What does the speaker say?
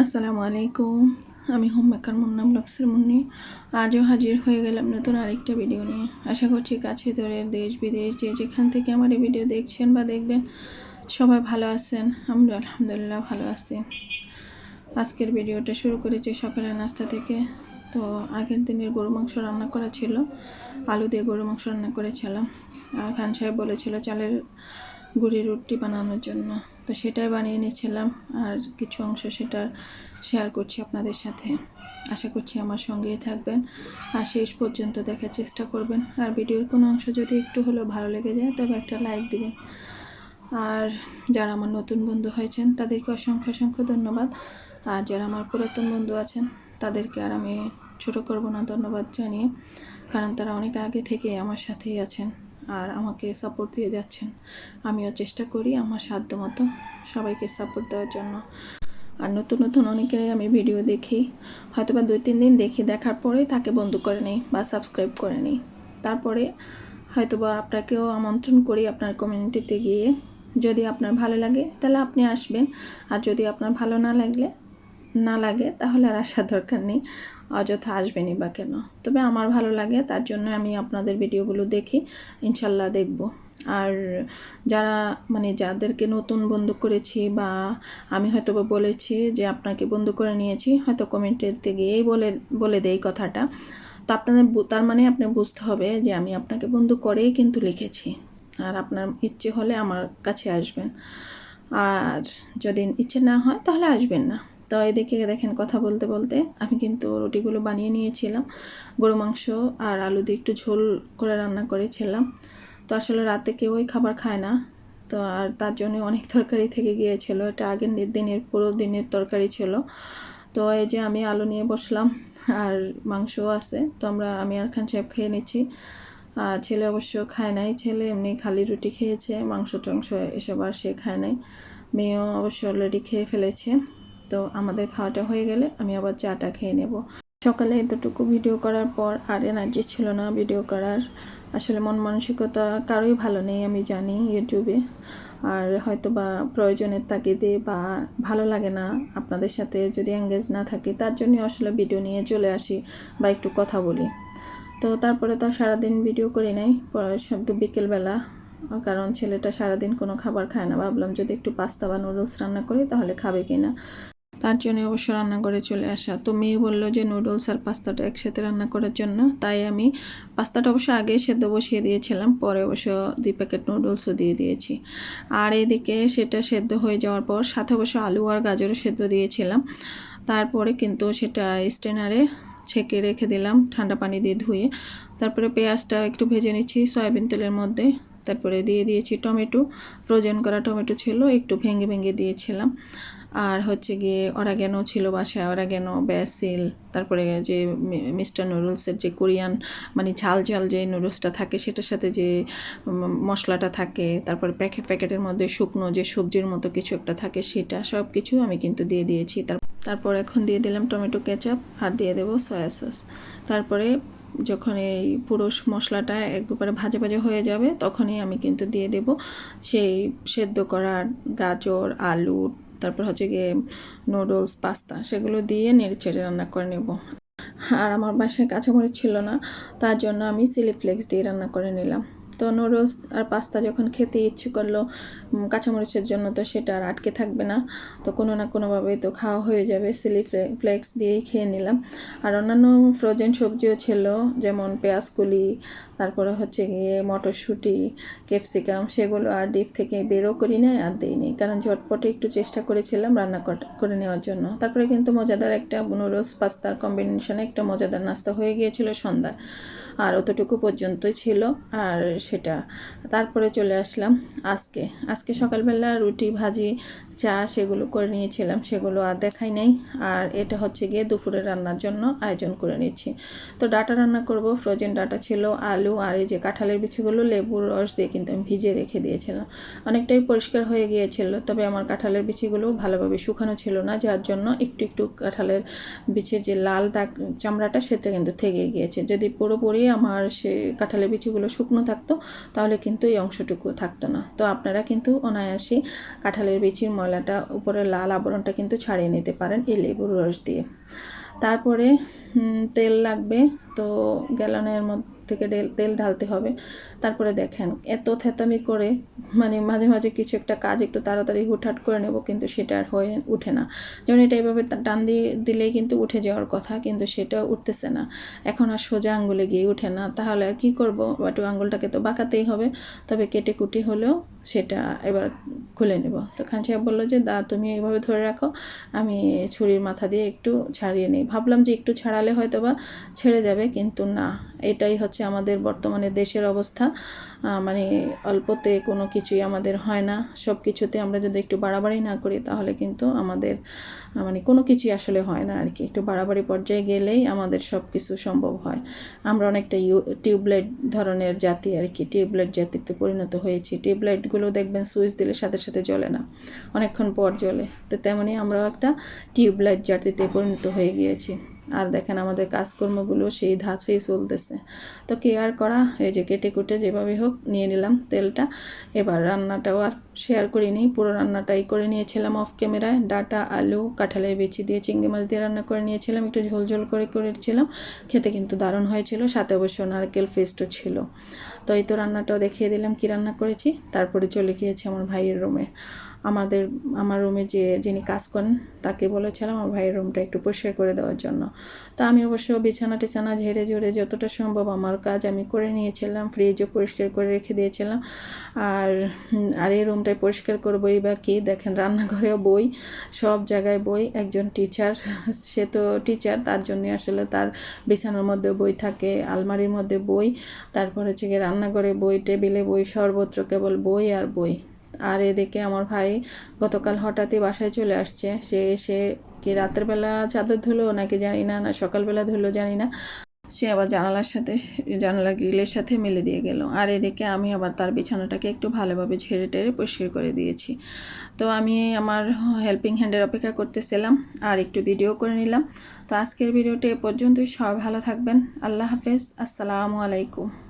আসসালামু আলাইকুম। আমি হোম মেকার মুন্না ব্লগসের মুন্নি। আজও হাজির হয়ে গেলাম নতুন আরেকটা ভিডিও নিয়ে। আশা করছি কাছে ধরে দেশ বিদেশ যে যেখান থেকে আমার এই ভিডিও দেখছেন বা দেখবেন, সবাই ভালো আছেন। আমরা আলহামদুলিল্লাহ ভালো আছি। আজকের ভিডিওটা শুরু করেছি সকালের নাস্তা থেকে। তো আগের দিনের গরু মাংস রান্না করা ছিল। আলু দিয়ে গরু মাংস রান্না করেছিলাম। আর খান সাহেব বলেছিল চালের গুড়ি রুটি বানানোর জন্য। তো সেটাই বানিয়ে নিয়েছিলাম আর কিছু অংশ সেটা শেয়ার করছি আপনাদের সাথে। আশা করছি আমার সঙ্গেই থাকবেন। আর শেষ পর্যন্ত দেখার চেষ্টা করবেন। আর ভিডিওর কোনো অংশ যদি একটু হলেও ভালো লেগে যায়, তবে একটা লাইক দিবেন। আর যারা আমার নতুন বন্ধু হয়েছেন, তাদেরকে অসংখ্য অসংখ্য ধন্যবাদ। আর যারা আমার পুরাতন বন্ধু আছেন, তাদেরকে আর আমি ছোটো করব না, ধন্যবাদ জানিয়ে। কারণ তারা অনেক আগে থেকে আমার সাথেই আছেন। আর আমাকে সাপোর্ট দিয়ে যাচ্ছেন। আমিও চেষ্টা করি আমার সাধ্য মতো সবাইকে সাপোর্ট দেওয়ার জন্য। আর নতুন নতুন অনেকেরই আমি ভিডিও দেখি। হয়তো বা দুই, তিন দিন দেখি, দেখার পরে তাকে বন্ধ করে নিই বা সাবস্ক্রাইব করে নিই। তারপরে হয়তো বা আপনাকেও আমন্ত্রণ করি আপনার কমিউনিটিতে গিয়ে। যদি আপনার ভালো লাগে, তাহলে আপনি আসবেন। আর যদি আপনার ভালো না লাগলে, না লাগে, তাহলে আর আসার দরকার নেই। অযথা আসবেনই বা কেন? তবে আমার ভালো লাগে, তার জন্য আমি আপনাদের ভিডিওগুলো দেখি, ইনশাল্লাহ দেখব। আর যারা মানে যাদেরকে নতুন বন্ধু করেছি বা আমি হয়তো বলেছি যে আপনাকে বন্ধু করে নিয়েছি, হয়তো কমেন্টেতে গিয়েই বলে বলে দেই কথাটা। তো আপনাদের তার মানে আপনি বুঝতে হবে যে আমি আপনাকে বন্ধু করেই কিন্তু লিখেছি। আর আপনার ইচ্ছে হলে আমার কাছে আসবেন। আর যদি ইচ্ছে না হয় তাহলে আসবেন না। তো এদিকে দেখেন কথা বলতে বলতে আমি কিন্তু রুটিগুলো বানিয়ে নিয়েছিলাম। গরু, মাংস আর আলু দিয়ে একটু ঝোল করে রান্না করেছিলাম। তো আসলে রাতে কেউই খাবার খায় না। তো আর তার জন্য অনেক তরকারি থেকে গিয়েছিল। এটা আগের দিনের, পুরো দিনের তরকারি ছিল। তো এই যে আমি আলু নিয়ে বসলাম আর মাংসও আছে। তো আমরা, আমি আর খান সাহেব খেয়ে নিচ্ছি। আর ছেলে অবশ্য খায় নাই। ছেলে এমনি খালি রুটি খেয়েছে মাংস টাংস এসব আর সে খায় নাই। মেয়েও অবশ্য অলরেডি খেয়ে ফেলেছে। তো আমাদের খাওয়াটা হয়ে গেলে আমি আবার চাটা খেয়ে নেব। সকালে এতটুকু ভিডিও করার পর আর এনার্জি ছিল না ভিডিও করার। আসলে মন মানসিকতা কারোই ভালো নেই আমি জানি ইউটিউবে। আর হয়তো বা প্রয়োজনের তাগিদে বা ভালো লাগে না আপনাদের সাথে যদি এঙ্গেজ না থাকি, তার জন্য আসলে ভিডিও নিয়ে চলে আসি বা একটু কথা বলি। তো তারপরে তো সারাদিন ভিডিও করি নাই তো বিকেলবেলা। কারণ ছেলেটা সারাদিন কোনো খাবার খায় না, ভাবলাম যদি একটু পাস্তা বা নুডলস রান্না করি তাহলে খাবে কিনা। তার জন্য অবশ্য রান্না করে চলে আসা। তো মেয়ে বলল যে, নুডলস আর পাস্তাটা একসাথে রান্না করার জন্য। তাই আমি পাস্তাটা অবশ্য আগেই সেদ্ধ বসিয়ে দিয়েছিলাম, পরে অবশ্য দুই প্যাকেট নুডলসও দিয়ে দিয়েছি। আর এদিকে সেটা সেদ্ধ হয়ে যাওয়ার পর সাথে অবশ্য আলু আর গাজরও সেদ্ধ দিয়েছিলাম। তারপরে কিন্তু সেটা স্টেনারে ছেঁকে রেখে দিলাম, ঠান্ডা পানি দিয়ে ধুয়ে। তারপরে পেঁয়াজটা একটু ভেজে নিচ্ছি, সয়াবিন তেলের মধ্যে। তারপরে দিয়ে দিয়েছি টমেটো। ফ্রোজেন করা টমেটো ছিল, একটু ভেঙে ভেঙে দিয়েছিলাম। আর হচ্ছে গিয়ে অরাগেনো ছিল বাসায়, অরাগেনো, ব্যাসিল, তারপরে যে মিস্টার নুডলসের যে কোরিয়ান মানে ঝাল ঝাল যে নুডলসটা থাকে, সেটার সাথে যে মশলাটা থাকে, তারপরে প্যাকেট, প্যাকেটের মধ্যে শুকনো যে সবজির মতো কিছু একটা থাকে, সেটা সব কিছু আমি কিন্তু দিয়ে দিয়েছি। তারপর এখন দিয়ে দিলাম টমেটো কেচাপ আর দিয়ে দেবো সয়া সস। তারপরে যখন এই পুরো মশলাটা একবারে ভাজা ভাজা হয়ে যাবে, তখনই আমি কিন্তু দিয়ে দেব সেই সেদ্ধ করা গাজর, আলু, তারপর হচ্ছে গিয়ে নুডলস, পাস্তা, সেগুলো দিয়ে নেড়ে ছেড়ে রান্না করে নেব। আর আমার বাসায় কাঁচামরিচ ছিল না, তার জন্য আমি চিলি ফ্লেক্স দিয়ে রান্না করে নিলাম। তো নুডলস আর পাস্তা যখন খেতে ইচ্ছে করল কাঁচামরিচের জন্য তো সেটা আর আটকে থাকবে না। তো কোনো না কোনোভাবেই তো খাওয়া হয়ে যাবে। চিলি ফ্লেক্স দিয়েই খেয়ে নিলাম। আর অন্যান্য ফ্রোজেন সবজিও ছিল, যেমন পেঁয়াজ কলি তারপরে হচ্ছে গিয়ে মটরশুঁটি ক্যাপসিকাম সেগুলো আর ডিপ থেকে বেরও করি নাই আর দিইনি। কারণ ঝটপটে একটু চেষ্টা করেছিলাম রান্না কর- নেওয়ার জন্য। তারপরে কিন্তু মজাদার একটা নুডলস, পাস্তার কম্বিনেশনে একটা মজাদার নাস্তা হয়ে গিয়েছিল সন্ধ্যায়। আর অতটুকু পর্যন্তই ছিল। আর সেটা। তারপরে চলে আসলাম আজকে। আজকে সকালবেলা রুটি, ভাজি, চা সেগুলো করে নিয়েছিলাম, সেগুলো আর দেখাই নাই। আর এটা হচ্ছে গিয়ে দুপুরে রান্নার জন্য আয়োজন করে নিচ্ছি। তো ডাটা রান্না করব, ফ্রোজেন ডাটা ছিল, আলু আর এই যে কাঁঠালের বিচিগুলো লেবুর রস দিয়ে কিন্তু আমি ভিজিয়ে রেখে দিয়েছিলাম। অনেকটাই পরিষ্কার হয়ে গিয়েছিল, তবে আমার কাঁঠালের বিচিগুলো ভালোভাবে শুকানো ছিল না, যার জন্য একটু একটু কাঁঠালের বিচির যে লাল দাগ চামড়াটা সেটা কিন্তু থেকে গিয়েছে। যদি পুরোপুরি আমার সে কাঁঠালের বিচিগুলো শুকনো থাকতো তাহলে কিন্তু এই অংশটুকু থাকতো না। তো আপনারা কিন্তু অনায়াসে কাঁঠালের বিচির ময়লাটা, উপরে লাল আবরণটা কিন্তু ছাড়িয়ে নিতে পারেন এই লেবুর রস দিয়ে। তারপরে তেল লাগবে। তো গ্যালনের মধ্যে থেকে তেল ঢালতে হবে। তারপরে দেখেন, এত থেতামি করে মানে মাঝে মাঝে কিছু একটা কাজ একটু তাড়াতাড়ি হুটহাট করে নেব কিন্তু সেটা আর হয়ে উঠে না। যেমন এটা এভাবে টান দিয়ে দিলেই কিন্তু উঠে যাওয়ার কথা, কিন্তু সেটা উঠতেছে না। এখন আর সোজা আঙ্গুলে গিয়ে উঠে না। তাহলে আর কী করব? বাটু আঙ্গুলটাকে তো বাঁকাতেই হবে, তবে কেটে কুটি হলেও সেটা এবার খুলে নেব। তো খান সাহেব বলল যে, দা, তুমি এইভাবে ধরে রাখো, আমি ছুরির মাথা দিয়ে একটু ছাড়িয়ে নিই। ভাবলাম যে একটু ছাড়ালে হয়তো বা ছেড়ে যাবে, কিন্তু না, এটাই হচ্ছে আমাদের বর্তমানে দেশের অবস্থা। মানে অল্পতে কোনো কিছুই আমাদের হয় না। সব কিছুতে আমরা যদি একটু বাড়াবাড়ি না করি, তাহলে কিন্তু আমাদের মানে কোনো কিছুই আসলে হয় না আর কি একটু বাড়াবাড়ি পর্যায়ে গেলেই আমাদের সব কিছু সম্ভব হয়। আমরা অনেকটা ইউ, টিউবলাইট ধরনের জাতি আর কি টিউবলাইট জাতিতে পরিণত হয়েছি। টিউবলাইটগুলো দেখবেন সুইচ দিলে সাথে সাথে জ্বলে না। অনেকক্ষণ পর জ্বলে। তো তেমনই আমরাও একটা টিউবলাইট জাতিতে পরিণত হয়ে গিয়েছি। আর দেখেন আমাদের কাজকর্মগুলো সেই ধাঁচেই চলতেছে। তো কি আর করা, এই যে কেটে কুটে যেভাবে হোক নিয়ে নিলাম তেলটা। এবার রান্নাটাও আর শেয়ার করিনি, পুরো রান্নাটাই করে নিয়েছিলাম অফ ক্যামেরায় ডাটা, আলু, কাঁঠালের বিচি দিয়ে চিংড়ি মাছ দিয়ে রান্না করে নিয়েছিলাম, একটু ঝোল ঝোল করে করেছিলাম। খেতে কিন্তু দারুণ হয়েছিল, সাথে অবশ্য নারকেল ফেস্টও ছিল। তো এই তো রান্নাটাও দেখিয়ে দিলাম কি রান্না করেছি, তারপরে চলে গিয়েছি আমার ভাইয়ের রুমে আমাদের, আমার রুমে যে, যিনি কাজ করেন, তাকে বলেছিলাম, আমার ভাইয়ের রুমটা একটু পরিষ্কার করে দেওয়ার জন্য। তা আমি অবশ্য বিছানা টিছানা ঝেড়ে ঝেড়ে যতটা সম্ভব আমার কাজ আমি করে নিয়েছিলাম ফ্রিজও পরিষ্কার করে রেখে দিয়েছিলাম। আর আর এই রুমটাই পরিষ্কার করবোই বা কি? দেখেন রান্নাঘরেও বই, সব জায়গায় বই, একজন টিচার সে তো টিচার তার জন্য আসলে তার বিছানার মধ্যে বই থাকে, আলমারির মধ্যে বই, তারপর হচ্ছে গিয়ে রান্নাঘরে বই, টেবিলে বই, সর্বত্র কেবল বই আর বই। আর এদিকে আমার ভাই গতকাল হঠাৎই বাসায় চলে আসছে। সে এসে কি রাতের বেলা চাদর ধুলো নাকি জানি না না সকালবেলা ধুলো জানি না। সে আবার জানালার সাথে, জানালা গ্রিলের সাথে মেলে দিয়ে গেল। আর এদিকে আমি আবার তার বিছানাটাকে একটু ভালোভাবে ঝেড়ে টেড়ে পরিষ্কার করে দিয়েছি। তো আমি আমার হেল্পিং হ্যান্ডের অপেক্ষা করতেছিলাম আর একটু ভিডিও করে নিলাম। তো আজকের ভিডিওটি এ পর্যন্তই। সবাই ভালো থাকবেন। আল্লাহ হাফেজ। আসসালামু আলাইকুম।